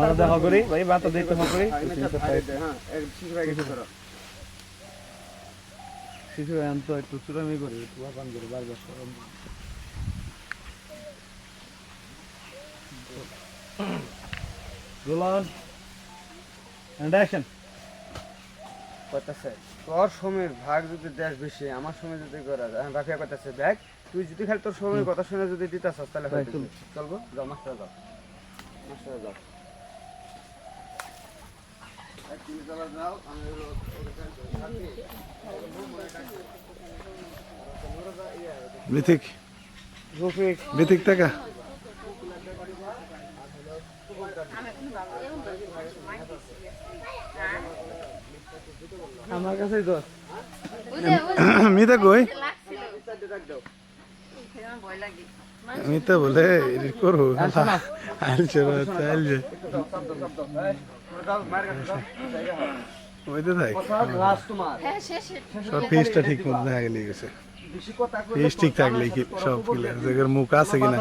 মাথা দেখা করি ভাই মাথা দেখতে দেখা করি। হ্যাঁ শিশু একটু চুরামি করি একটু আপান করি বারবার সরম এন্ড অ্যাকশন করতেছে তোর সময়ের ভাগ যদি দেশ বেশি আমার সময় যদি করা যায়। বাকিয়া করতেছে দেখ তুই যদি খালি তোর সময়ের কথা শুনে যদি তাহলে ভাই, হয়তো চল। চলবো যাও মাস্টার যাও মাস্টার যাও। মিথিক। রফিক মিথিক টাকা। আমার কাছেই দোষ মিতা কই? মিতা বলে এডিট করো আলছে চাইলছে ওইতে থাক। সব ফিসটা ঠিক মতো দেখা গেলে গেছে। ফিস ঠিক থাকলে কি সব কিলে মুখ আছে কিনা?